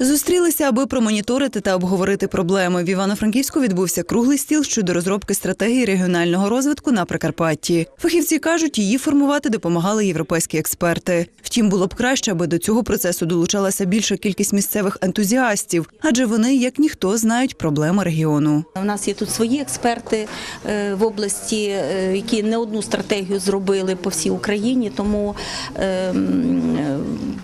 Зустрілися, аби промоніторити та обговорити проблеми. В Івано-Франківську відбувся круглий стіл щодо розробки стратегії регіонального розвитку на Прикарпатті. Фахівці кажуть, її формувати допомагали європейські експерти. Втім, було б краще, аби до цього процесу долучалася більша кількість місцевих ентузіастів, адже вони, як ніхто, знають проблеми регіону. У нас є тут свої експерти е, в області, е, які не одну стратегію зробили по всій Україні. Тому е,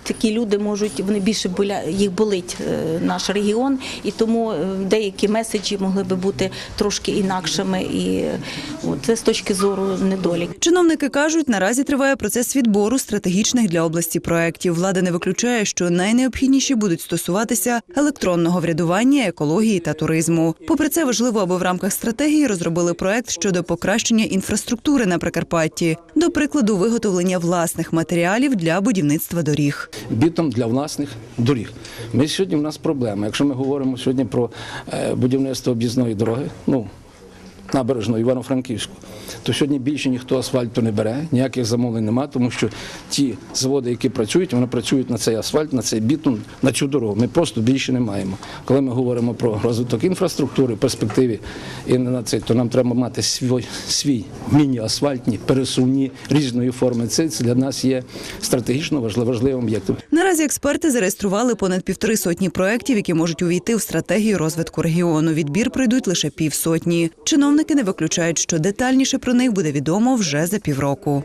такі люди можуть вони більше їх болить е, наш регіон, і тому е, деякі меседжі могли би бути трошки інакшими. І е, це з точки зору недолік. Чиновники кажуть, наразі триває процес відбору стратегічних для області проєктів. Влада не виключає, що найнеобхідніші будуть стосуватися електронного врядування, екології та туризму. Попри це, важливо, аби в рамках стратегії розробили проект щодо покращення інфраструктури на Прикарпатті, до прикладу, виготовлення власних матеріалів для будівництва доріг. бітом для власних доріг. Ми сьогодні в нас проблема. Якщо ми говоримо сьогодні про е, будівництво об'їзної дороги, ну набережно Івано-Франківську, то сьогодні більше ніхто асфальту не бере, ніяких замовлень немає, тому що ті заводи, які працюють, вони працюють на цей асфальт, на цей бітум, на цю дорогу. Ми просто більше не маємо. Коли ми говоримо про розвиток інфраструктури перспективі і на цей, то нам треба мати свій, свій міні-асфальтні, пересувні різної форми. Це для нас є стратегічно важливим об'єктом. Наразі експерти зареєстрували понад півтори сотні проєктів, які можуть увійти в стратегію розвитку регіону. Відбір пройдуть лише півсотні. Чиновники не виключають, що детальніше про них буде відомо вже за півроку.